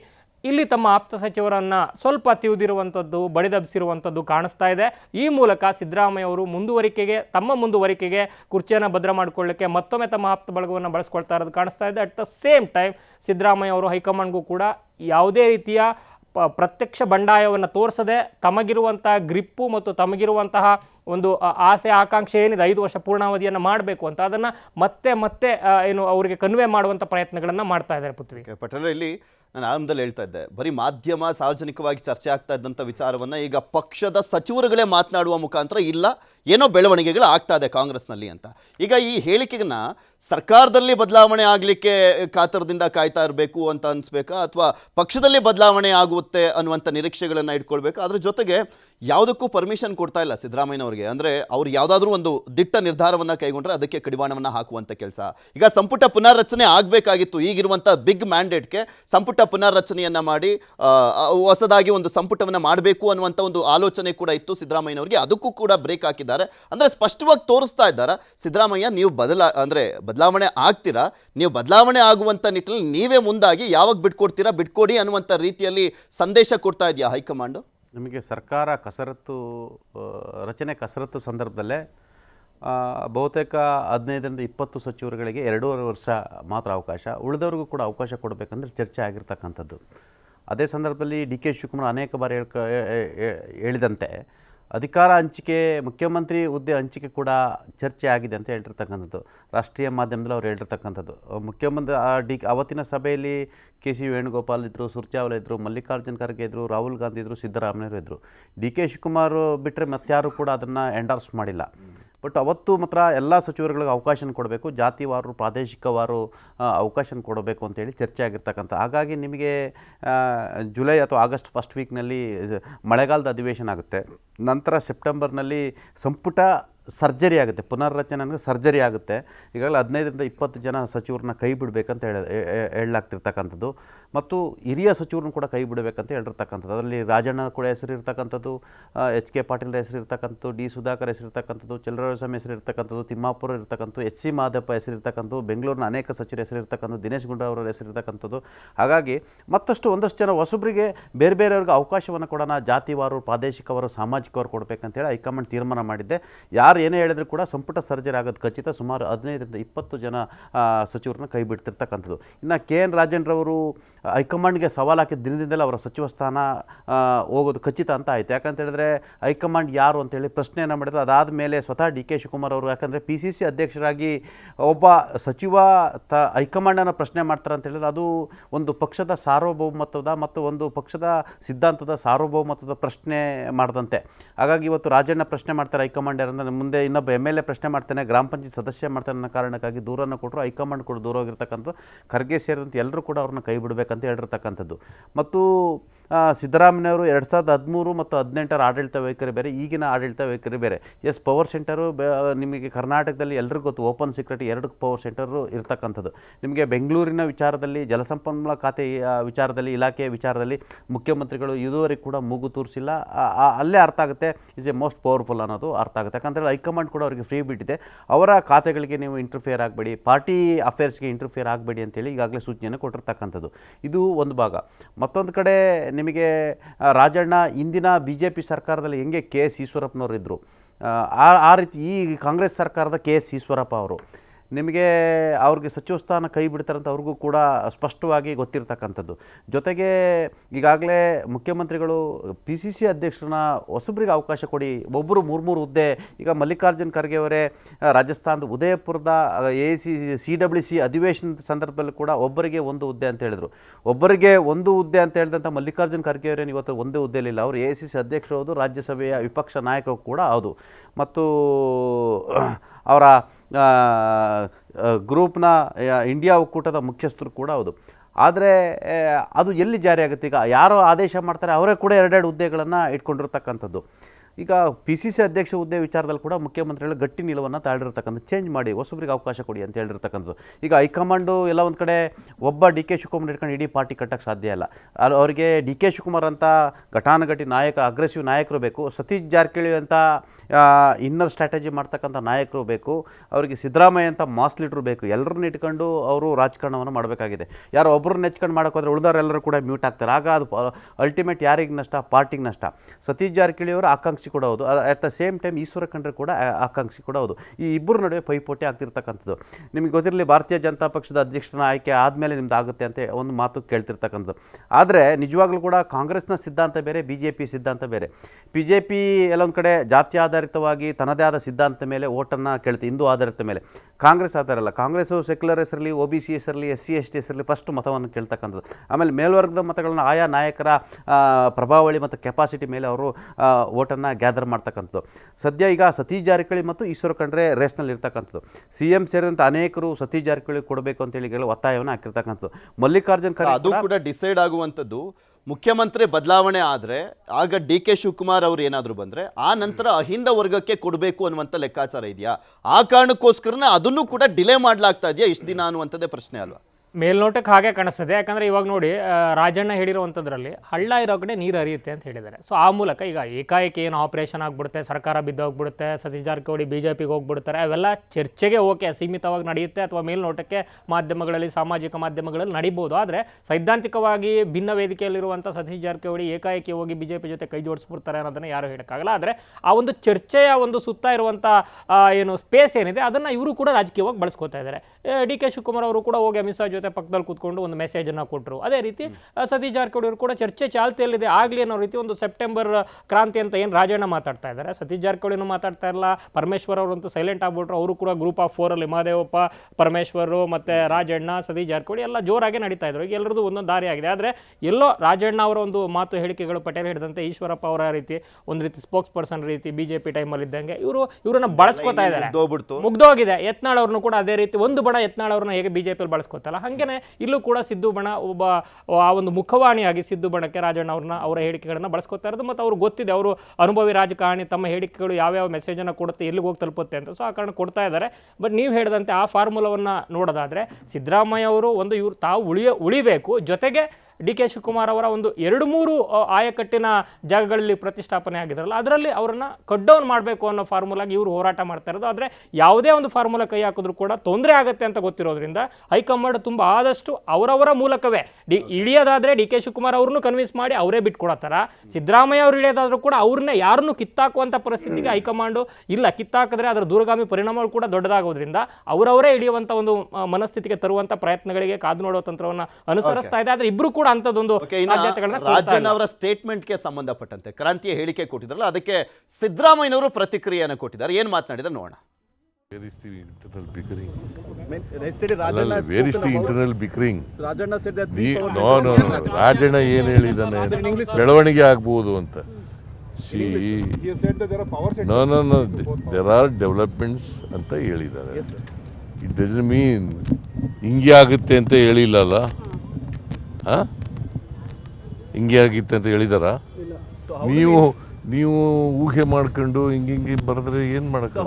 S7: ಇಲ್ಲಿ ತಮ್ಮ ಆಪ್ತ ಸಚಿವರನ್ನು ಸ್ವಲ್ಪ ತಿವಿದಿರುವಂಥದ್ದು ಬಡಿದಬ್ಸಿರುವಂಥದ್ದು ಕಾಣಿಸ್ತಾ ಇದೆ. ಈ ಮೂಲಕ ಸಿದ್ದರಾಮಯ್ಯ ಅವರು ಮುಂದುವರಿಕೆಗೆ, ತಮ್ಮ ಮುಂದುವರಿಕೆಗೆ ಕುರ್ಚಿಯನ್ನು ಭದ್ರ ಮಾಡಿಕೊಳ್ಳಕ್ಕೆ ಮತ್ತೊಮ್ಮೆ ತಮ್ಮ ಆಪ್ತ ಬಳಗವನ್ನು ಬಳಸ್ಕೊಳ್ತಾ ಇರೋದು ಕಾಣಿಸ್ತಾ ಇದೆ. At the same time Siddaramaiah ಅವರು ಹೈಕಮಾಂಡ್ಗೂ ಕೂಡ ಯಾವುದೇ ರೀತಿಯ ಪ್ರತ್ಯಕ್ಷ ಬಂಡಾಯವನ್ನು ತೋರಿಸದೆ ತಮಗಿರುವಂತಹ ಗ್ರಿಪ್ಪು ಮತ್ತು ತಮಗಿರುವಂತಹ ಒಂದು ಆಸೆ, ಆಕಾಂಕ್ಷೆ ಏನಿದೆ, ಐದು ವರ್ಷ ಪೂರ್ಣಾವಧಿಯನ್ನು ಮಾಡಬೇಕು ಅಂತ, ಅದನ್ನು ಮತ್ತೆ ಮತ್ತೆ ಏನು, ಅವರಿಗೆ ಕನ್ವೆ ಮಾಡುವಂಥ ಪ್ರಯತ್ನಗಳನ್ನು ಮಾಡ್ತಾ ಇದ್ದಾರೆ ಪೃಥ್ವಿ.
S1: ಪಟೇಲ್ ಇಲ್ಲಿ ನಾನು ಆರಂಭದಲ್ಲಿ ಹೇಳ್ತಾ ಇದ್ದೆ, ಬರೀ ಮಾಧ್ಯಮ ಸಾರ್ವಜನಿಕವಾಗಿ ಚರ್ಚೆ ಆಗ್ತಾ ಇದ್ದಂಥ ವಿಚಾರವನ್ನು ಈಗ ಪಕ್ಷದ ಸಚಿವರುಗಳೇ ಮಾತನಾಡುವ ಮುಖಾಂತರ ಇಲ್ಲ, ಏನೋ ಬೆಳವಣಿಗೆಗಳು ಆಗ್ತಾ ಇದೆ ಕಾಂಗ್ರೆಸ್ನಲ್ಲಿ ಅಂತ. ಈಗ ಈ ಹೇಳಿಕೆಗನ್ನ ಸರ್ಕಾರದಲ್ಲಿ ಬದಲಾವಣೆ ಆಗಲಿಕ್ಕೆ ಕಾತರದಿಂದ ಕಾಯ್ತಾ ಇರಬೇಕು ಅಂತ ಅನಿಸ್ಬೇಕಾ? ಅಥವಾ ಪಕ್ಷದಲ್ಲಿ ಬದಲಾವಣೆ ಆಗುತ್ತೆ ಅನ್ನುವಂಥ ನಿರೀಕ್ಷೆಗಳನ್ನು ಇಟ್ಕೊಳ್ಬೇಕಾ? ಅದ್ರ ಜೊತೆಗೆ ಯಾವುದಕ್ಕೂ ಪರ್ಮಿಷನ್ ಕೊಡ್ತಾ ಇಲ್ಲ ಸಿದ್ದರಾಮಯ್ಯನವರಿಗೆ. ಅಂದರೆ ಅವ್ರು ಯಾವುದಾದ್ರೂ ಒಂದು ದಿಟ್ಟ ನಿರ್ಧಾರವನ್ನು ಕೈಗೊಂಡ್ರೆ ಅದಕ್ಕೆ ಕಡಿವಾಣವನ್ನು ಹಾಕುವಂಥ ಕೆಲಸ. ಈಗ ಸಂಪುಟ ಪುನರ್ರಚನೆ ಆಗಬೇಕಾಗಿತ್ತು ಈಗಿರುವಂಥ ಬಿಗ್ ಮ್ಯಾಂಡೇಟ್ಗೆ ಸಂಪುಟ ಪುನರ್ರಚನೆಯನ್ನು ಮಾಡಿ ಹೊಸದಾಗಿ ಒಂದು ಸಂಪುಟವನ್ನು ಮಾಡಬೇಕು ಅನ್ನುವಂಥ ಒಂದು ಆಲೋಚನೆ ಕೂಡ ಇತ್ತು ಸಿದ್ದರಾಮಯ್ಯನವರಿಗೆ. ಅದಕ್ಕೂ ಕೂಡ ಬ್ರೇಕ್ ಹಾಕಿದ್ದಾರೆ. ಅಂದರೆ ಸ್ಪಷ್ಟವಾಗಿ ತೋರಿಸ್ತಾ ಇದ್ದಾರೆ, ಸಿದ್ದರಾಮಯ್ಯ ನೀವು ಬದಲಾ, ಅಂದರೆ ಬದಲಾವಣೆ ಆಗ್ತೀರಾ? ನೀವು ಬದಲಾವಣೆ ಆಗುವಂಥ ನಿಟ್ಟಿನಲ್ಲಿ ನೀವೇ ಮುಂದಾಗಿ ಯಾವಾಗ ಬಿಟ್ಕೊಡ್ತೀರಾ, ಬಿಟ್ಕೊಡಿ ಅನ್ನುವಂಥ ರೀತಿಯಲ್ಲಿ ಸಂದೇಶ ಕೊಡ್ತಾ ಇದೆಯಾ ಹೈಕಮಾಂಡು?
S8: ನಮಗೆ ಸರ್ಕಾರ ಕಸರತ್ತು ರಚನೆ ಕಸರತ್ತು ಸಂದರ್ಭದಲ್ಲೇ ಬಹುತೇಕ ಹದಿನೈದರಿಂದ ಇಪ್ಪತ್ತು ಸಚಿವರುಗಳಿಗೆ ಎರಡೂವರೆ ವರ್ಷ ಮಾತ್ರ ಅವಕಾಶ, ಉಳಿದವ್ರಿಗೂ ಕೂಡ ಅವಕಾಶ ಕೊಡಬೇಕಂದ್ರೆ ಚರ್ಚೆ ಆಗಿರ್ತಕ್ಕಂಥದ್ದು. ಅದೇ ಸಂದರ್ಭದಲ್ಲಿ ಡಿ ಕೆ ಶಿವಕುಮಾರ್ ಅನೇಕ ಬಾರಿ ಹೇಳಿದಂತೆ ಅಧಿಕಾರ ಹಂಚಿಕೆ, ಮುಖ್ಯಮಂತ್ರಿ ಹುದ್ದೆ ಹಂಚಿಕೆ ಕೂಡ ಚರ್ಚೆ ಆಗಿದೆ ಅಂತ ಹೇಳಿರ್ತಕ್ಕಂಥದ್ದು ರಾಷ್ಟ್ರೀಯ ಮಾಧ್ಯಮದಲ್ಲಿ ಅವ್ರು ಹೇಳಿರ್ತಕ್ಕಂಥದ್ದು ಮುಖ್ಯಮಂತ್ರಿ ಡಿ, ಅವತ್ತಿನ ಸಭೆಯಲ್ಲಿ ಕೆ ಸಿ ವೇಣುಗೋಪಾಲ್ ಇದ್ದರು ಸುರ್ಜಾವಲ ಇದ್ದರು ಮಲ್ಲಿಕಾರ್ಜುನ್ ಖರ್ಗೆ ಇದ್ದರು ರಾಹುಲ್ ಗಾಂಧಿ ಇದ್ದರು ಸಿದ್ದರಾಮಯ್ಯರು ಇದ್ದರು ಡಿ ಕೆ ಶಿವಕುಮಾರ್ ಬಿಟ್ಟರೆ ಮತ್ತಾರೂ ಕೂಡ ಅದನ್ನು ಎಂಡಾರ್ಸ್ ಮಾಡಿಲ್ಲ. ಬಟ್ ಅವತ್ತು ಮಾತ್ರ ಎಲ್ಲ ಸಚಿವರುಗಳಿಗೆ ಅವಕಾಶ ಕೊಡಬೇಕು, ಜಾತಿವಾರು, ಪ್ರಾದೇಶಿಕವಾರು ಅವಕಾಶ ಕೊಡಬೇಕು ಅಂತೇಳಿ ಚರ್ಚೆ ಆಗಿರ್ತಕ್ಕಂಥ. ಹಾಗಾಗಿ ನಿಮಗೆ ಜುಲೈ ಅಥವಾ ಆಗಸ್ಟ್ ಫಸ್ಟ್ ವೀಕ್ನಲ್ಲಿ ಮಳೆಗಾಲದ ಅಧಿವೇಶನ ಆಗುತ್ತೆ. ನಂತರ ಸೆಪ್ಟೆಂಬರ್ನಲ್ಲಿ ಸಂಪುಟ ಸರ್ಜರಿ ಆಗುತ್ತೆ. ಪುನರ್ರಚನೆ ಅಂದರೆ ಸರ್ಜರಿ ಆಗುತ್ತೆ. ಈಗಾಗಲೇ ಹದಿನೈದರಿಂದ ಇಪ್ಪತ್ತು ಜನ ಸಚಿವರನ್ನ ಕೈ ಬಿಡಬೇಕಂತ ಹೇಳ ಹೇಳಲಾಗ್ತಿರ್ತಕ್ಕಂಥದ್ದು. ಮತ್ತು ಹಿರಿಯ ಸಚಿವರನ್ನು ಕೂಡ ಕೈ ಬಿಡಬೇಕಂತ ಹೇಳಿರ್ತಕ್ಕಂಥದ್ದು. ಅದರಲ್ಲಿ ರಾಜಣ್ಣ ಕೂಡ ಹೆಸರು ಇರ್ತಕ್ಕಂಥದ್ದು ಎಚ್ ಕೆ ಪಾಟೀಲ್ ಹೆಸರು ಇರ್ತಕ್ಕಂಥದ್ದು, ಡಿ ಸುಧಾಕರ್ ಹೆಸರು ಇರ್ತಕ್ಕಂಥದ್ದು ಚಲರಾಯಸ್ವಾಮಿ ಹೆಸರು ಇರ್ತಕ್ಕಂಥದ್ದು, ತಿಮ್ಮಾಪುರ ಇರ್ತಕ್ಕಂಥದ್ದು, ಎಚ್ ಸಿ ಮಾದಪ್ಪ ಹೆಸರು ಇರ್ತಕ್ಕಂಥದ್ದು, ಬೆಂಗಳೂರಿನ ಅನೇಕ ಸಚಿವರ ಹೆಸರು ಇರ್ತಕ್ಕಂಥದ್ದು, ದಿನೇಶ್ ಗುಂಡೂರವ್ರ ಹೆಸರು ಇರ್ತಕ್ಕಂಥದ್ದು. ಹಾಗಾಗಿ ಮತ್ತಷ್ಟು ಒಂದಷ್ಟು ಜನ ಹೊಸಬರಿಗೆ ಬೇರೆ ಬೇರೆಯವ್ರಿಗೆ ಅವಕಾಶವನ್ನು ಕೊಡೋಣ ಜಾತಿವಾರು, ಪ್ರಾದೇಶಿಕವಾರು, ಸಾಮಾಜಿಕವರು ಕೊಡಬೇಕಂತೇಳಿ ಹೈಕಮಾಂಡ್ ತೀರ್ಮಾನ ಮಾಡಿದ್ದೆ. ಯಾರು ಏನೇ ಹೇಳಿದ್ರು ಕೂಡ ಸಂಪುಟ ಸರ್ಜರಿ ಆಗೋದು ಖಚಿತ. ಸುಮಾರು ಹದಿನೈದರಿಂದ ಇಪ್ಪತ್ತು ಜನ ಸಚಿವರನ್ನ ಕೈ ಬಿಡ್ತಿರ್ತಕ್ಕಂಥದ್ದು. ಇನ್ನು ಕೆ ಎನ್ ರಾಜೇಂದ್ರವರು ಹೈಕಮಾಂಡ್ಗೆ ಸವಾಲು ಹಾಕಿದ ದಿನದಿಂದಲೇ ಅವರ ಸಚಿವ ಸ್ಥಾನ ಹೋಗೋದು ಖಚಿತ ಅಂತ ಆಯಿತು. ಯಾಕಂತ ಹೇಳಿದ್ರೆ ಹೈಕಮಾಂಡ್ ಯಾರು ಅಂತೇಳಿ ಪ್ರಶ್ನೆಯನ್ನು ಮಾಡಿದ್ರು. ಅದಾದ ಮೇಲೆ ಸ್ವತಃ ಡಿ ಕೆ ಶಿವಕುಮಾರ್ ಅವರು, ಯಾಕಂದರೆ ಪಿ ಸಿ ಸಿ ಅಧ್ಯಕ್ಷರಾಗಿ ಒಬ್ಬ ಸಚಿವ ತ ಹೈಕಮಾಂಡನ್ನು ಪ್ರಶ್ನೆ ಮಾಡ್ತಾರೆ ಅಂತ ಹೇಳಿದ್ರೆ ಅದು ಒಂದು ಪಕ್ಷದ ಸಾರ್ವಭೌಮತ್ವದ ಮತ್ತು ಒಂದು ಪಕ್ಷದ ಸಿದ್ಧಾಂತದ ಸಾರ್ವಭೌಮತ್ವದ ಪ್ರಶ್ನೆ ಮಾಡಿದಂತೆ. ಹಾಗಾಗಿ ಇವತ್ತು ರಾಜಣ್ಣ ಪ್ರಶ್ನೆ ಮಾಡ್ತಾರೆ ಹೈಕಮಾಂಡ್ ಯಾರಂದ್ರೆ. ಮುಂದೆ ಇನ್ನೊಬ್ಬ ಎಂ ಎಲ್ ಎ ಪ್ರಶ್ನೆ ಮಾಡ್ತಾನೆ, ಗ್ರಾಮ ಪಂಚಾಯತ್ ಸದಸ್ಯ ಮಾಡ್ತಾನೆ ಅನ್ನೋ ಕಾರಣಕ್ಕಾಗಿ ದೂರನ್ನು ಕೊಟ್ಟರು ಹೈಕಮಾಂಡ್ ಕೂಡ ದೂರ ಹೋಗಿರ್ತಕ್ಕಂಥ ಖರ್ಗೆ ಸೇರಿದಂತೆ ಎಲ್ಲರೂ ಕೂಡ ಅವ್ರನ್ನ ಕೈ ಬಿಡಬೇಕಂತ ಹೇಳಿರ್ತಕ್ಕಂಥದ್ದು. ಮತ್ತು ಸಿದ್ದರಾಮಯ್ಯವರು ಎರಡು ಸಾವಿರದ ಹದಿಮೂರು ಮತ್ತು ಹದಿನೆಂಟರ ಆಡಳಿತ ವೈಖರಿ ಬೇರೆ, ಈಗಿನ ಆಡಳಿತ ವೈಖರಿ ಬೇರೆ. ಎಸ್, ಪವರ್ ಸೆಂಟರು ನಿಮಗೆ ಕರ್ನಾಟಕದಲ್ಲಿ ಎಲ್ರಿಗೂ ಗೊತ್ತು, ಓಪನ್ ಸೀಕ್ರೆಟ್ ಎರಡು ಪವರ್ ಸೆಂಟರು ಇರ್ತಕ್ಕಂಥದ್ದು. ನಿಮಗೆ ಬೆಂಗಳೂರಿನ ವಿಚಾರದಲ್ಲಿ, ಜಲಸಂಪನ್ಮೂಲ ಖಾತೆ ವಿಚಾರದಲ್ಲಿ, ಇಲಾಖೆಯ ವಿಚಾರದಲ್ಲಿ ಮುಖ್ಯಮಂತ್ರಿಗಳು ಇದುವರೆಗೆ ಕೂಡ ಮೂಗು ತೋರಿಸಿಲ್ಲ. ಅಲ್ಲೇ ಅರ್ಥ ಆಗುತ್ತೆ, ಇಸ್ ಎ ಮೋಸ್ಟ್ ಪವರ್ಫುಲ್ ಅನ್ನೋದು ಅರ್ಥ ಆಗುತ್ತೆ. ಯಾಕಂದರೆ ಹೈಕಮಾಂಡ್ ಕೂಡ ಅವರಿಗೆ ಫ್ರೀ ಬಿಟ್ಟಿದೆ. ಅವರ ಖಾತೆಗಳಿಗೆ ನೀವು ಇಂಟರ್ಫಿಯರ್ ಆಗಬೇಡಿ, ಪಾರ್ಟಿ ಅಫೇರ್ಸ್ಗೆ ಇಂಟರ್ಫಿಯರ್ ಆಗಬೇಡಿ ಅಂತೇಳಿ ಈಗಾಗಲೇ ಸೂಚನೆಯನ್ನು ಕೊಟ್ಟಿರ್ತಕ್ಕಂಥದ್ದು. ಇದು ಒಂದು ಭಾಗ. ಮತ್ತೊಂದು ಕಡೆ ನಿಮಗೆ ರಾಜಣ್ಣ ಇಂದಿನ ಬಿ ಜೆ ಪಿ ಸರ್ಕಾರದಲ್ಲಿ ಹೆಂಗೆ ಕೆ ಎಸ್ ಈಶ್ವರಪ್ಪನವರು ಇದ್ದರು ಆ ಆ ರೀತಿ ಈ ಕಾಂಗ್ರೆಸ್ ಸರ್ಕಾರದ ಕೆ ಎಸ್ ಈಶ್ವರಪ್ಪ ಅವರು. ನಿಮಗೆ ಅವ್ರಿಗೆ ಸಚಿವ ಸ್ಥಾನ ಕೈ ಬಿಡ್ತಾರಂತ ಅವ್ರಿಗೂ ಕೂಡ ಸ್ಪಷ್ಟವಾಗಿ ಗೊತ್ತಿರ್ತಕ್ಕಂಥದ್ದು. ಜೊತೆಗೆ ಈಗಾಗಲೇ ಮುಖ್ಯಮಂತ್ರಿಗಳು ಪಿ ಸಿ ಸಿ ಅಧ್ಯಕ್ಷರನ್ನ ಹೊಸಬ್ರಿಗೆ ಅವಕಾಶ ಕೊಡಿ, ಒಬ್ಬರು ಮೂರು ಮೂರು ಹುದ್ದೆ. ಈಗ ಮಲ್ಲಿಕಾರ್ಜುನ್ ಖರ್ಗೆ ಅವರೇ ರಾಜಸ್ಥಾನದ ಉದಯಪುರದ A C C W C ಅಧಿವೇಶನದ ಸಂದರ್ಭದಲ್ಲಿ ಕೂಡ ಒಬ್ಬರಿಗೆ ಒಂದು ಹುದ್ದೆ ಅಂತ ಹೇಳಿದರು. ಒಬ್ಬರಿಗೆ ಒಂದು ಹುದ್ದೆ ಅಂತ ಹೇಳಿದಂಥ ಮಲ್ಲಿಕಾರ್ಜುನ್ ಖರ್ಗೆ ಅವರೇನು ಇವತ್ತು ಒಂದೇ ಹುದ್ದೆಲಿಲ್ಲ ಅವರು ಎ ಸಿ ಸಿ ಅಧ್ಯಕ್ಷರು ಹೌದು, ರಾಜ್ಯಸಭೆಯ ವಿಪಕ್ಷ ನಾಯಕರು ಕೂಡ ಹೌದು. ಮತ್ತು ಅವರ ಗ್ರೂಪ್ನ ಇಂಡಿಯಾ ಒಕ್ಕೂಟದ ಮುಖ್ಯಸ್ಥರು ಕೂಡ ಹೌದು. ಆದರೆ ಅದು ಎಲ್ಲಿ ಜಾರಿ ಆಗುತ್ತೆ? ಈಗ ಯಾರೋ ಆದೇಶ ಮಾಡ್ತಾರೆ, ಅವರೇ ಕೂಡ ಎರಡೆರಡು ಹುದ್ದೆಗಳನ್ನು ಇಟ್ಕೊಂಡಿರ್ತಕ್ಕಂಥದ್ದು. ಈಗ ಪಿ ಸಿ ಸಿ ಅಧ್ಯಕ್ಷ ಹುದ್ದೆ ವಿಚಾರದಲ್ಲಿ ಕೂಡ ಮುಖ್ಯಮಂತ್ರಿಗಳು ಗಟ್ಟಿ ನಿಲುವನ್ನು ತಾಳಿರ್ತಕ್ಕಂಥ ಚೇಂಜ್ ಮಾಡಿ, ಹೊಸಬ್ರಿಗೆ ಅವಕಾಶ ಕೊಡಿ ಅಂತ ಹೇಳಿರ್ತಕ್ಕಂಥದ್ದು. ಈಗ ಹೈಕಮಾಂಡು ಎಲ್ಲ ಒಂದು ಕಡೆ ಒಬ್ಬ ಡಿ ಕೆ ಶಿವಕುಮಾರ್ ಇಟ್ಕೊಂಡು ಇಡೀ ಪಾರ್ಟಿ ಕಟ್ಟಕ್ಕೆ ಸಾಧ್ಯ ಇಲ್ಲ. ಅಲ್ಲಿ ಅವರಿಗೆ ಡಿ ಕೆ ಶಿವಕುಮಾರ್ ಅಂತ ಘಟಾನುಘಟಿ ನಾಯಕ ಅಗ್ರೆಸಿವ್ ನಾಯಕರು ಬೇಕು. ಸತೀಶ್ ಜಾರಕಿಹೊಳಿ ಅಂತ ಇನ್ನರ್ ಸ್ಟ್ರಾಟಜಿ ಮಾಡ್ತಕ್ಕಂಥ ನಾಯಕರು ಬೇಕು. ಅವರಿಗೆ ಸಿದ್ದರಾಮಯ್ಯ ಅಂತ ಮಾಸ್ ಲೀಡ್ರು ಬೇಕು. ಎಲ್ಲರನ್ನ ಇಟ್ಕೊಂಡು ಅವರು ರಾಜಕಾರಣವನ್ನು ಮಾಡಬೇಕಾಗಿದೆ. ಯಾರೋ ಒಬ್ಬರನ್ನ ನೆಚ್ಕೊಂಡು ಮಾಡೋಕ್ಕೋದ್ರೆ ಉಳಿದವರೆಲ್ಲರೂ ಕೂಡ ಮ್ಯೂಟ್ ಆಗ್ತಾರೆ. ಆಗ ಅದು ಅಲ್ಟಿಮೇಟ್ ಯಾರಿಗೆ ನಷ್ಟ? ಪಾರ್ಟಿಗೆ ನಷ್ಟ. ಸತೀಶ್ ಜಾರಕಿಹೊಳಿ ಅವರು ಆಕಾಂಕ್ಷಿ ಕೂಡ ಹೌದು. At the same time Eshwara Khandre ಕೂಡ ಆಕಾಂಕ್ಷಿ ಕೂಡ ಹೌದು. ಈ ಇಬ್ಬರ ನಡುವೆ ಪೈಪೋಟಿ ಆಗ್ತಿರ್ತಕ್ಕಂಥದ್ದು. ನಿಮಗೆ ಗೊತ್ತಿರಲಿ, ಭಾರತೀಯ ಜನತಾ ಪಕ್ಷದ ಅಧ್ಯಕ್ಷನ ಆಯ್ಕೆ ಆದಮೇಲೆ ನಿಮ್ದು ಆಗುತ್ತೆ ಅಂತ ಒಂದು ಮಾತು ಕೇಳ್ತಿರ್ತಕ್ಕಂಥದ್ದು. ಆದರೆ ನಿಜವಾಗ್ಲೂ ಕೂಡ ಕಾಂಗ್ರೆಸ್ನ ಸಿದ್ಧಾಂತ ಬೇರೆ ಬಿ ಜೆ ಪಿ ಸಿದ್ಧಾಂತ ಬೇರೆ. ಬಿ ಜೆ ಪಿ ಎಲ್ಲೊಂದು ಕಡೆ ಜಾತಿ ಆಧಾರಿತವಾಗಿ ತನ್ನದೇ ಆದ ಸಿದ್ಧಾಂತ ಮೇಲೆ ಓಟನ್ನು ಕೇಳ್ತಿ, ಹಿಂದೂ ಆಧಾರಿತ ಮೇಲೆ. ಕಾಂಗ್ರೆಸ್ ಆ ಥರ ಅಲ್ಲ. ಕಾಂಗ್ರೆಸ್ಸು ಸೆಕ್ಯುಲರ್ ಹೆಸರಲ್ಲಿ ಒ ಬಿ ಸಿ ಹೆಸರಲ್ಲಿ ಎಸ್ ಸಿ, ಎಸ್ ಟಿ ಹೆಸರಲ್ಲಿ ಫಸ್ಟ್ ಮತವನ್ನು ಕೇಳ್ತಕ್ಕಂಥದ್ದು. ಆಮೇಲೆ ಮೇಲ್ವರ್ಗದ ಮತಗಳನ್ನ ಆಯಾ ನಾಯಕರ ಪ್ರಭಾವಳಿ ಮತ್ತು ಕೆಪಾಸಿಟಿ ಮೇಲೆ ಅವರು ಓಟನ್ನು ಗ್ಯಾದರ್ ಮಾಡ್ತಕ್ಕಂಥದ್ದು. ಸದ್ಯ ಈಗ ಸತೀಶ್ ಜಾರಕಿಹೊಳಿ ಮತ್ತು ಈಶ್ವರ ಖಂಡ್ರೆ ರೇಸ್ನಲ್ಲಿ ಇರ್ತಕ್ಕಂಥದ್ದು. ಸಿ ಎಂ ಸೇರಿದಂತೆ ಅನೇಕರು ಸತೀಶ್ ಜಾರಕಿಹೊಳಿ ಕೊಡಬೇಕು ಅಂತೇಳಿ ಹೇಳಿ ಒತ್ತಾಯವನ್ನು ಹಾಕಿರ್ತಕ್ಕಂಥದ್ದು. ಮಲ್ಲಿಕಾರ್ಜುನ್ ಖರ್ಗೆ
S1: ಅದು
S8: ಕೂಡ
S1: ಕೂಡ ಡಿಸೈಡ್ ಆಗುವಂಥದ್ದು. ಮುಖ್ಯಮಂತ್ರಿ ಬದಲಾವಣೆ ಆದರೆ ಆಗ ಡಿ ಕೆ ಶಿವಕುಮಾರ್ ಅವರು ಏನಾದರೂ ಬಂದರೆ ಆ ನಂತರ ಅಹಿಂದ ವರ್ಗಕ್ಕೆ ಕೊಡಬೇಕು ಅನ್ನುವಂಥ ಲೆಕ್ಕಾಚಾರ ಇದೆಯಾ? ಆ ಕಾರಣಕ್ಕೋಸ್ಕರನೇ ಅದನ್ನು ಕೂಡ ಡಿಲೇ ಮಾಡಲಾಗ್ತಾ ಇದೆಯಾ? ಇಷ್ಟು ದಿನ ಅನ್ನುವಂಥದ್ದೇ ಪ್ರಶ್ನೆ ಅಲ್ವಾ?
S7: ಮೇಲ್ನೋಟಕ್ಕೆ ಹಾಗೆ ಕಾಣಿಸ್ತದೆ. ಯಾಕಂದ್ರೆ ಇವಾಗ ನೋಡಿ ರಾಜಣ್ಣ ಹೇಳಿರುವಂಥದ್ರಲ್ಲಿ ಹಳ್ಳ ಇರೋ ಕಡೆ ನೀರು ಹರಿಯುತ್ತೆ ಅಂತ ಹೇಳಿದ್ದಾರೆ. ಸೊ ಆ ಮೂಲಕ ಈಗ ಏಕಾಏಕಿ ಏನು ಆಪರೇಷನ್ ಆಗಿಬಿಡುತ್ತೆ, ಸರ್ಕಾರ ಬಿದ್ದೋಗ್ಬಿಡುತ್ತೆ, ಸತೀಶ್ ಜಾರಕಿಹೊಳಿ ಬಿ ಜೆ ಪಿಗೆ ಹೋಗ್ಬಿಡ್ತಾರೆ, ಅವೆಲ್ಲ ಚರ್ಚೆಗೆ ಓಕೆ, ಸೀಮಿತವಾಗಿ ನಡೆಯುತ್ತೆ ಅಥವಾ ಮೇಲ್ನೋಟಕ್ಕೆ ಮಾಧ್ಯಮಗಳಲ್ಲಿ, ಸಾಮಾಜಿಕ ಮಾಧ್ಯಮಗಳಲ್ಲಿ ನಡೀಬೋದು. ಆದರೆ ಸೈದ್ಧಾಂತಿಕವಾಗಿ ಭಿನ್ನ ವೇದಿಕೆಯಲ್ಲಿರುವಂಥ ಸತೀಶ್ ಜಾರಕಿಹೊಳಿ ಏಕಾಏಕಿ ಹೋಗಿ ಬಿ ಜೆ ಪಿ ಜೊತೆ ಕೈ ಜೋಡಿಸ್ಬಿಡ್ತಾರೆ ಅನ್ನೋದನ್ನು ಯಾರು ಹೇಳೋಕ್ಕಾಗಲ್ಲ. ಆದರೆ ಆ ಒಂದು ಚರ್ಚೆಯ ಒಂದು ಸುತ್ತ ಇರುವಂಥ ಏನು ಸ್ಪೇಸ್ ಏನಿದೆ, ಅದನ್ನು ಇವರು ಕೂಡ ರಾಜಕೀಯವಾಗಿ ಬಳಸ್ಕೊತಾ ಇದ್ದಾರೆ. ಡಿ ಕೆ ಶಿವಕುಮಾರ್ ಅವರು ಕೂಡ ಹೋಗಿ ಅಮಿತ್ ಶಾ ಜೊತೆ ಪಕ್ಕದಲ್ಲಿ ಕೂತ್ಕೊಂಡು ಒಂದು ಮೆಸೇಜನ್ನು ಕೊಟ್ಟರು ಅದೇ ರೀತಿ ಸತೀಶ್ ಜಾರಕಿಹೊಳಿ ಅವರು ಕೂಡ ಚರ್ಚೆ ಚಾಲ್ತಿಯಲ್ಲಿದೆ. ಆಗಲಿ ಅನ್ನೋ ರೀತಿ ಒಂದು ಸೆಪ್ಟೆಂಬರ್ ಕ್ರಾಂತಿ ಅಂತ ಏನು ರಾಜಣ್ಣ ಮಾತಾಡ್ತಾ ಇದ್ದಾರೆ. ಸತೀಶ್ ಜಾರಕಿಹೊಳಿನೂ ಮಾತಾಡ್ತಾ ಇಲ್ಲ ಪರಮೇಶ್ವರ್ ಅವರಂತೂ ಸೈಲೆಂಟ್ ಆಗ್ಬಿಟ್ರು. ಅವರು ಕೂಡ ಗ್ರೂಪ್ ಆಫ್ ಫೋರಲ್ಲಿ ಮಹದೇವಪ್ಪ ಪರಮೇಶ್ವರು ಮತ್ತು ರಾಜಣ್ಣ ಸತೀಶ್ ಜಾರಕಿಹೊಳಿ ಎಲ್ಲ ಜೋರಾಗಿ ನಡೀತಾ ಇದ್ರು. ಈಗ ಎಲ್ಲರದು ಒಂದೊಂದು ದಾರಿ ಆಗಿದೆ. ಆದರೆ ಎಲ್ಲೋ ರಾಜಣ್ಣ ಅವರ ಒಂದು ಮಾತು ಹೇಳಿಕೆಗಳು ಪಟೇಲ್ ಹಿಡಿದಂತೆ ಈಶ್ವರಪ್ಪ ಅವರ ರೀತಿ ಒಂದು ರೀತಿ ಸ್ಪೋಕ್ಸ್ ಪರ್ಸನ್ ರೀತಿ ಬಿಜೆಪಿ ಟೈಮಲ್ಲಿ ಇದ್ದಂಗೆ ಇವರು ಇವರನ್ನ ಬಳಸ್ಕೊತಾ ಇದ್ದಾರೆ. ಮುಗ್ದೋಗಿದೆ. ಯತ್ನಾಳ್ ಅವ್ರನ್ನು ಕೂಡ ಅದೇ ರೀತಿ ಒಂದು ಬಣ ಯತ್ನಾಳ್ ಅವ್ರನ್ನ ಹೇಗೆ ಬಿಜೆಪಿಯಲ್ಲಿ ಬಳಸ್ಕೊತಲ್ಲ? ಹಾಗೇನೆ ಇಲ್ಲೂ ಕೂಡ ಸಿದ್ದು ಬಣ ಒಬ್ಬ, ಆ ಒಂದು ಮುಖವಾಣಿಯಾಗಿ ಸಿದ್ದು ಬಣಕ್ಕೆ ರಾಜಣ್ಣ ಅವ್ರನ್ನ ಅವರ ಹೇಳಿಕೆಗಳನ್ನ ಬಳಸ್ಕೊತಾ ಇರೋದು ಮತ್ತು ಅವ್ರಿಗೆ ಗೊತ್ತಿದೆ ಅವರು ಅನುಭವಿ ರಾಜಕಾರಣಿ, ತಮ್ಮ ಹೇಳಿಕೆಗಳು ಯಾವ್ಯಾವ ಮೆಸೇಜನ್ನು ಕೊಡುತ್ತೆ, ಎಲ್ಲಿಗೆ ಹೋಗಿ ತಲುಪುತ್ತೆ ಅಂತ. ಸೊ ಆ ಕಾರಣ ಕೊಡ್ತಾ ಇದ್ದಾರೆ. ಬಟ್ ನೀವು ಹೇಳಿದಂತೆ ಆ ಫಾರ್ಮುಲಾವನ್ನು ನೋಡೋದಾದರೆ ಸಿದ್ದರಾಮಯ್ಯ ಅವರು ಒಂದು ಇವ್ರು ತಾವು ಉಳಿಯ, ಉಳಿಬೇಕು. ಜೊತೆಗೆ ಡಿ ಕೆ ಶಿವಕುಮಾರ್ ಅವರ ಒಂದು ಎರಡು ಮೂರು ಆಯಕಟ್ಟಿನ ಜಾಗಗಳಲ್ಲಿ ಪ್ರತಿಷ್ಠಾಪನೆ ಆಗಿದ್ರಲ್ಲ ಅದರಲ್ಲಿ ಅವರನ್ನ ಕಟ್ ಡೌನ್ ಮಾಡಬೇಕು ಅನ್ನೋ ಫಾರ್ಮುಲಾಗಿ ಇವರು ಹೋರಾಟ ಮಾಡ್ತಾ ಇರೋದು. ಆದರೆ ಯಾವುದೇ ಒಂದು ಫಾರ್ಮುಲಾ ಕೈ ಹಾಕಿದ್ರು ಕೂಡ ತೊಂದರೆ ಆಗುತ್ತೆ ಅಂತ ಗೊತ್ತಿರೋದ್ರಿಂದ ಹೈಕಮಾಂಡ್ ತುಂಬ ಆದಷ್ಟು ಅವರವರ ಮೂಲಕವೇ ಡಿ ಇಳಿಯೋದಾದ್ರೆ ಡಿ ಕೆ ಶಿವಕುಮಾರ್ ಅವ್ರನ್ನೂ ಕನ್ವಿನ್ಸ್ ಮಾಡಿ ಅವರೇ ಬಿಟ್ಕೊಡತ್ತಾರ. ಸಿದ್ದರಾಮಯ್ಯ ಅವ್ರು ಇಳಿಯೋದಾದ್ರೂ ಕೂಡ ಅವ್ರನ್ನ ಯಾರನ್ನೂ ಕಿತ್ತಾಕುವಂಥ ಪರಿಸ್ಥಿತಿಗೆ ಹೈಕಮಾಂಡು ಇಲ್ಲ ಕಿತ್ತಾಕಿದ್ರೆ ಅದರ ದೂರಗಾಮಿ ಪರಿಣಾಮಗಳು ಕೂಡ ದೊಡ್ಡದಾಗೋದ್ರಿಂದ ಅವರವರೇ ಇಳಿಯುವಂಥ ಒಂದು ಮನಸ್ಥಿತಿಗೆ ತರುವಂಥ ಪ್ರಯತ್ನಗಳಿಗೆ ಕಾದು ನೋಡುವ ತಂತ್ರವನ್ನು ಅನುಸರಿಸ್ತಾ ಇದೆ ಆದರೆ ಇಬ್ಬರು ಕೂಡ ಅಂಥದ್ದೊಂದು ಅಂತದೊಂದು ರಾಜಣ್ಣ
S1: ರಾಜನ್ ಅವರ ಸ್ಟೇಟ್ಮೆಂಟ್ಗೆ ಸಂಬಂಧಪಟ್ಟಂತೆ ಕ್ರಾಂತಿಯ ಹೇಳಿಕೆ ಕೊಟ್ಟಿದ್ರಲ್ಲ ಅದಕ್ಕೆ ಸಿದ್ದರಾಮಯ್ಯನವರು ಪ್ರತಿಕ್ರಿಯೆಯನ್ನು ಕೊಟ್ಟಿದ್ದಾರೆ. ಏನು ಮಾತನಾಡಿದ್ರೆ ನೋಡೋಣ.
S2: ರಾಜಣ್ಣ ಏನ್ ಹೇಳಿದಾನೆ ಬೆಳವಣಿಗೆ ಆಗ್ಬಹುದು ಅಂತ. See no no no there are developments ಅಂತ ಹೇಳಿದ್ದಾರೆ. ಇಟ್ ಡಜನ್ ಮೀನ್ ಹಿಂಗೆ ಆಗುತ್ತೆ ಅಂತ ಹೇಳಿಲ್ಲಲ್ಲ? ಹಿಂಗೆ ಆಗಿತ್ತು ಅಂತ ಹೇಳಿದಾರ? ನೀವು ನೀವು ಊಹೆ ಮಾಡ್ಕೊಂಡು ಹಿಂಗೆ ಹಿಂಗೆ ಬರೆದ್ರೆ ಏನ್ ಮಾಡಕ್ಕೆ?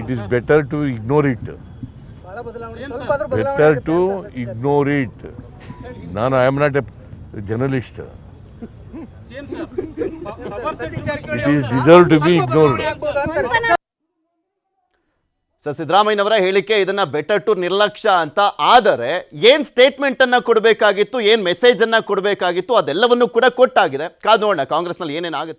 S2: It is better to ignore it better to ignore it ನಾನು I am not a journalist it is deserve to be ignored
S1: so. ಸಿದ್ದರಾಮಯ್ಯನವರ ಹೇಳಿಕೆ ಇದನ್ನ ಬೆಟರ್ ಟು ನಿರ್ಲಕ್ಷ್ಯ ಅಂತ. ಆದರೆ ಏನ್ ಸ್ಟೇಟ್ಮೆಂಟ್ ಅನ್ನ ಕೊಡಬೇಕಾಗಿತ್ತು, ಏನ್ ಮೆಸೇಜ್ ಅನ್ನ ಕೊಡಬೇಕಾಗಿತ್ತು ಅದೆಲ್ಲವನ್ನು ಕೂಡ ಕೊಟ್ಟಾಗಿದೆ. ಕಾದು ನೋಡೋಣ, ಕಾಂಗ್ರೆಸ್ನಲ್ಲಿ ಏನೇನಾಗುತ್ತೆ?